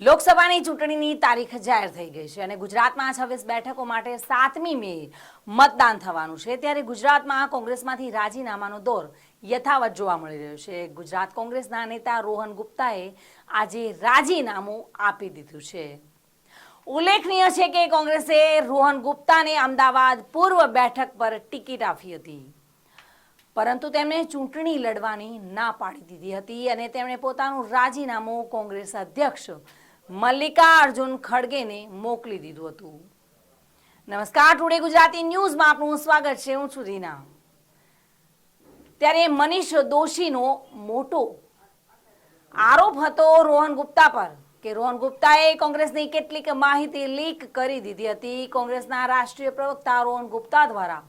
લોકસભાની ચૂંટણીની તારીખ જાહેર થઈ ગઈ છે અને ગુજરાતમાં છવ્વીસ બેઠકો માટે સાતમી મે મતદાન થવાનું છે. ત્યારે ગુજરાતમાં કોંગ્રેસમાંથી રાજીનામાનો દોર યથાવત જોવા મળી રહ્યો છે. ગુજરાત કોંગ્રેસના નેતા રોહન ગુપ્તાએ આજે રાજીનામું આપી દીધું છે. ઉલ્લેખનીય છે કે કોંગ્રેસે રોહન ગુપ્તાને અમદાવાદ પૂર્વ બેઠક પર ટિકિટ આપી હતી. પરંતુ તેમણે ચૂંટણી લડવાની ના પાડી દીધી હતી અને તેમણે પોતાનું રાજીનામું કોંગ્રેસ અધ્યક્ષ મલ્લિકાર્જુન ખડગેને મોકલી દીધું હતું. નમસ્કાર, ટુડે ગુજરાતી ન્યૂઝમાં આપનું સ્વાગત છે. હું છું રીના. ત્યારે મનીષ દોશીનો મોટો આરોપ હતો રોહન ગુપ્તા પર કે રોહન ગુપ્તાએ કોંગ્રેસની કેટલીક માહિતી લીક કરી દીધી હતી. કોંગ્રેસના રાષ્ટ્રીય પ્રવક્તા રોહન ગુપ્તા દ્વારા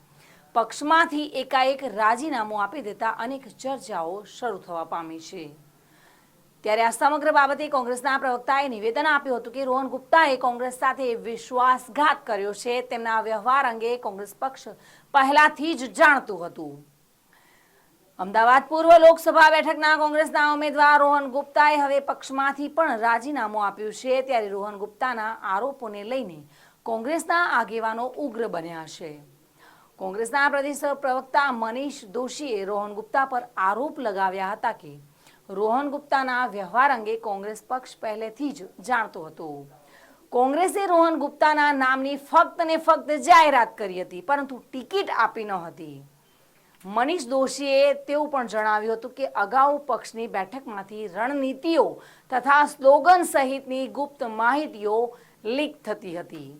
પક્ષમાંથી એકાએક રાજીનામું આપી દેતા અનેક ચર્ચાઓ શરૂ થવા પામી છે. ત્યારે આ સમગ્ર બાબતે કોંગ્રેસના પ્રવક્તાએ નિવેદન આપ્યું હતું કે રોહન ગુપ્તાએ કોંગ્રેસ સાથે વિશ્વાસઘાત કર્યો છે. તેમના વ્યવહાર અંગે કોંગ્રેસ પક્ષ પહેલાથી જ જાણતું હતું. અમદાવાદ પૂર્વ લોકસભા બેઠકના કોંગ્રેસના ઉમેદવાર રોહન ગુપ્તાએ હવે પક્ષમાંથી પણ રાજીનામું આપ્યું છે. ત્યારે રોહન ગુપ્તાના આરોપોને લઈને કોંગ્રેસના આગેવાનો ઉગ્ર બન્યા છે. કોંગ્રેસના પ્રદેશ પ્રવક્તા મનીષ દોશીએ રોહન ગુપ્તા પર આરોપ લગાવ્યા હતા કે રોહન ગુપ્તાના વ્યવહાર અંગે કોંગ્રેસ પક્ષ પહેલેથી જ જાણતો હતો. કોંગ્રેસે રોહન ગુપ્તાના નામની ફક્ત ને ફક્ત જાહેરાત કરી હતી, પરંતુ ટિકિટ આપી ન હતી. મનીષ દોશીએ તેવું પણ જણાવ્યું હતું કે અગાઉ પક્ષની બેઠકમાંથી રણનીતિઓ તથા સ્લોગન સહિતની ગુપ્ત માહિતીઓ લીક થતી હતી.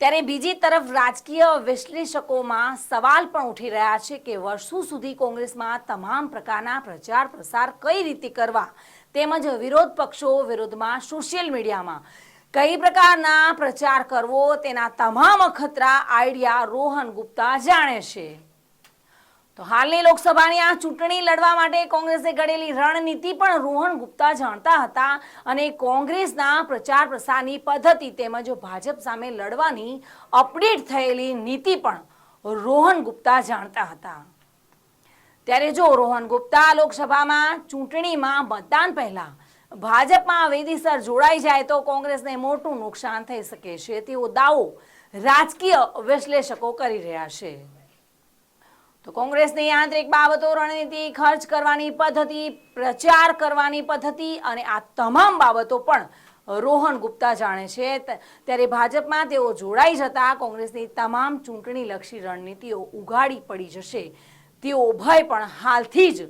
ત્યારે બીજી તરફ રાજકીય વિશ્લેષકોમાં સવાલ પણ ઉઠી રહ્યા છે કે વર્ષો સુધી કોંગ્રેસમાં તમામ પ્રકારના પ્રચાર પ્રસાર કઈ રીતે કરવા તેમજ વિરોધ પક્ષો વિરોધમાં સોશિયલ મીડિયામાં કઈ પ્રકારના પ્રચાર કરવો તેના તમામ અખતરા આઈડિયા રોહન ગુપ્તા જાણે છે. તો હાલની લોકસભાની આ ચૂંટણી લડવા માટે કોંગ્રેસે ઘડેલી રણનીતિ પણ રોહન ગુપ્તા જાણતા હતા અને કોંગ્રેસના પ્રચાર પ્રસારની પદ્ધતિ તેમજ ભાજપ સામે લડવાની અપડેટ થયેલી નીતિ પણ રોહન ગુપ્તા જાણતા હતા. ત્યારે જો રોહન ગુપ્તા લોકસભામાં ચૂંટણીમાં મતદાન પહેલા ભાજપમાં વેદીસર જોડાઈ જાય તો કોંગ્રેસને મોટું નુકસાન થઈ શકે છે. તેવો દાવો રાજકીય વિશ્લેષકો કરી રહ્યા છે. તો કોંગ્રેસની આંતરિક બાબતો, રણનીતિ, ખર્ચ કરવાની પદ્ધતિ, પ્રચાર કરવાની પદ્ધતિ અને આ તમામ બાબતો પણ રોહન ગુપ્તા જાણે છે. ત્યારે ભાજપમાં તેઓ જોડાઈ જતા કોંગ્રેસની તમામ ચૂંટણીલક્ષી રણનીતિઓ ઉઘાડી પડી જશે. તેઓ ભય પણ હાલથી જ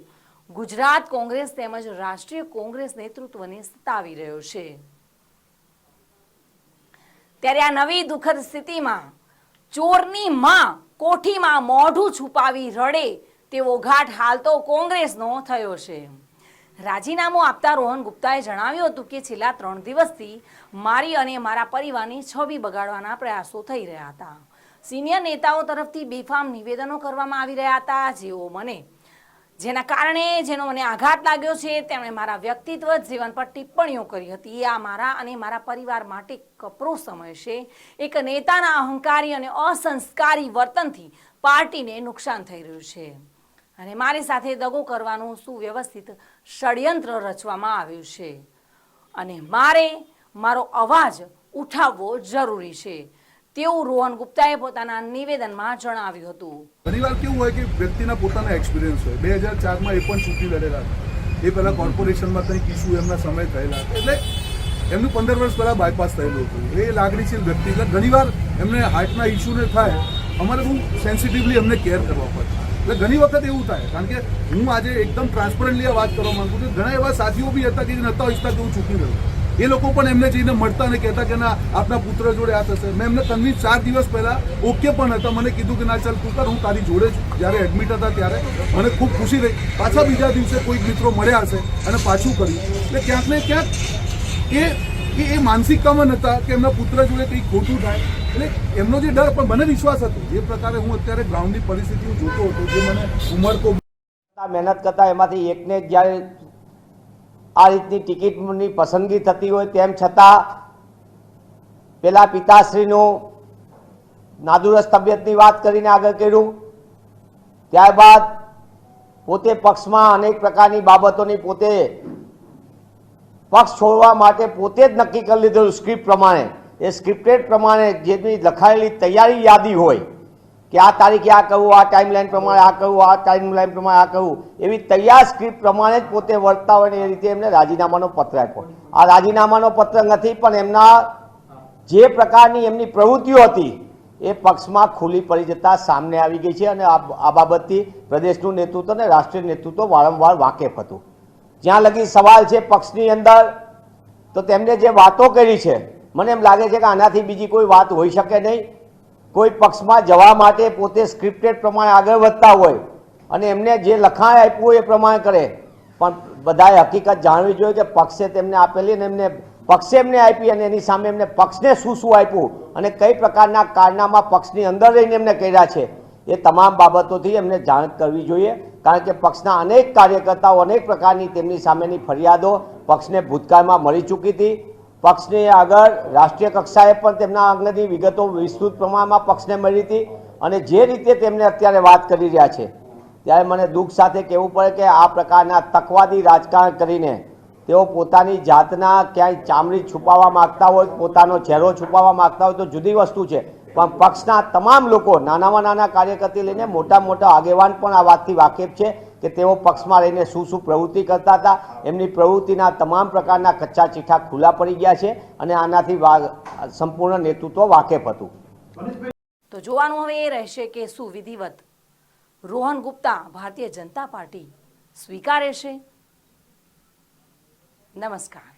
ગુજરાત કોંગ્રેસ તેમજ રાષ્ટ્રીય કોંગ્રેસ નેતૃત્વને સતાવી રહ્યો છે. ત્યારે આ નવી દુઃખદ સ્થિતિમાં ચોરની માં કોઠીમાં મોઢું છુપાવી રડે તેવો ઘાટ હાલ તો કોંગ્રેસનો થયો છે. રાજીનામું આપતા રોહન ગુપ્તાએ જણાવ્યું હતું કે છેલ્લા ત્રણ દિવસથી મારી અને મારા પરિવારની છબી બગાડવાના પ્રયાસો થઈ રહ્યા હતા. સિનિયર નેતાઓ તરફથી બેફામ નિવેદનો કરવામાં આવી રહ્યા હતા, જેઓ મને જેના કારણે જેનો મને આઘાત લાગ્યો છે, તેમણે મારા વ્યક્તિત્વ, જીવન પર ટિપ્પણીઓ કરી હતી. આ મારા અને મારા પરિવાર માટે કપરો સમય છે. એક નેતાના અહંકારી અને અસંસ્કારી વર્તનથી પાર્ટીને નુકસાન થઈ રહ્યું છે. અને મારી સાથે દગો કરવાનું સુવ્યવસ્થિત ષડયંત્ર રચવામાં આવ્યું છે. અને મારે મારો અવાજ ઉઠાવવો જરૂરી છે. તેવું રોહન ગુપ્તાએ પોતાના નિવેદનમાં જણાવ્યું હતું. ઘણીવાર કેવું હોય કે વ્યક્તિના પોતાના એક્સપિરિયન્સ હોય. બે હજાર ચારમાં એ પણ ચૂંટણી લડેલા હતા. એ પહેલાં કોર્પોરેશનમાં કંઈક ઇસ્યુ એમના સમય થયેલા એટલે એમનું પંદર વર્ષ પહેલાં બાયપાસ થયેલું હતું. એ લાગણીશીલ વ્યક્તિ એટલે ઘણીવાર એમને હાર્ટના ઇસ્યુને થાય, અમારે બહુ સેન્સિટિવલી એમને કેર કરવા પડે. એટલે ઘણી વખત એવું થાય, કારણ કે હું આજે એકદમ ટ્રાન્સપરન્ટલી વાત કરવા માગું છું. ઘણા એવા સાથીઓ બી હતા કે જે નહોતા ઈચ્છતા કે હું ચૂંટણી લડું. એ લોકો પણ એમને જઈને મળતા અને કહેતા કે ના, આપના પુત્ર જોડે આ થશે. મેં એમને કન્વિન્સ ચાર દિવસ પહેલાં ઓકે પણ હતા. મને કીધું કે ના, ચાલ તું કર, હું તારી જોડે છું જ્યારે એડમિટ હતા ત્યારે. મને ખૂબ ખુશી થઈ. પાછા બીજા દિવસે કોઈક મિત્રો મળ્યા હશે અને પાછું કર્યું. એટલે ક્યાંક ને ક્યાંક એ એ એ માનસિકતામાં નહોતા કે એમના પુત્ર જોડે કંઈક ખોટું થાય. એટલે એમનો જે ડર પણ, મને વિશ્વાસ હતો. એ પ્રકારે હું અત્યારે ગ્રાઉન્ડની પરિસ્થિતિ જોતો હતો, જે મને ઉમરકો મહેનત કરતા એમાંથી એકને જ્યારે આ રીતની ટિકિટની પસંદગી થતી હોય તેમ છતાં પેલા પિતાશ્રીનું નાદુરસ્ત તબિયતની વાત કરીને આગળ કર્યું. ત્યારબાદ પોતે પક્ષમાં અનેક પ્રકારની બાબતોની પોતે પક્ષ છોડવા માટે પોતે જ નક્કી કરી લીધેલું સ્ક્રિપ્ટ પ્રમાણે. એ સ્ક્રિપ્ટેડ પ્રમાણે જેની લખાયેલી તૈયારી યાદી હોય કે આ તારીખે આ કરવું આ ટાઈમ લાઈન પ્રમાણે આ કરવું આ ટાઈમ લાઈન પ્રમાણે આ કરવું એવી તૈયાર સ્ક્રિપ્ટ પ્રમાણે જ પોતે વર્તતા હોય ને એ રીતે એમને રાજીનામાનો પત્ર આપ્યો. આ રાજીનામાનો પત્ર નથી, પણ એમના જે પ્રકારની એમની પ્રવૃત્તિઓ હતી, એ પક્ષમાં ખુલ્લી પડી જતા સામને આવી ગઈ છે અને આ બાબતથી પ્રદેશનું નેતૃત્વ અને રાષ્ટ્રીય નેતૃત્વ વારંવાર વાકેફ હતું. જ્યાં લગી સવાલ છે પક્ષની અંદર, તો તેમને જે વાતો કરી છે, મને એમ લાગે છે કે આનાથી બીજી કોઈ વાત હોઈ શકે નહીં. કોઈ પક્ષમાં જવા માટે પોતે સ્ક્રિપ્ટેડ પ્રમાણે આગળ વધતા હોય અને એમને જે લખાણ આપ્યું હોય એ પ્રમાણે કરે. પણ બધાએ હકીકત જાણવી જોઈએ કે પક્ષે તેમને આપેલી અને એમને પક્ષે એમને આપી અને એની સામે એમને પક્ષને શું શું આપ્યું અને કઈ પ્રકારના કારનામા પક્ષની અંદર રહીને એમને કર્યા છે એ તમામ બાબતોથી એમને જાણ કરવી જોઈએ. કારણ કે પક્ષના અનેક કાર્યકર્તાઓ અનેક પ્રકારની તેમની સામેની ફરિયાદો પક્ષને ભૂતકાળમાં મળી ચૂકી હતી. પક્ષની આગળ રાષ્ટ્રીય કક્ષાએ પણ તેમના અંગેની વિગતો વિસ્તૃત પ્રમાણમાં પક્ષને મળી હતી અને જે રીતે તેમને અત્યારે વાત કરી રહ્યા છે, ત્યારે મને દુઃખ સાથે કહેવું પડે કે આ પ્રકારના તકવાદી રાજકારણ કરીને તેઓ પોતાની જાતના ક્યાંય ચામડી છુપાવવા માગતા હોય, પોતાનો ચહેરો છુપાવવા માગતા હોય તો જુદી વસ્તુ છે. પણ પક્ષના તમામ લોકો નાનામાં નાના કાર્યકર્તી લઈને મોટા મોટા આગેવાન પણ આ વાતથી વાકેફ છે. કે તેઓ પક્ષમાં રહીને શું શું પ્રવૃત્તિ કરતા હતા, એમની પ્રવૃત્તિના તમામ પ્રકારના કચ્ચા ચીઠા ખુલ્લા પડી ગયા છે અને આનાથી સંપૂર્ણ નેતૃત્વ વાકેફ હતું. તો જોવાનું હવે એ રહેશે કે શું વિધિવત રોહન ગુપ્તા ભારતીય જનતા પાર્ટી સ્વીકારે છે. નમસ્કાર.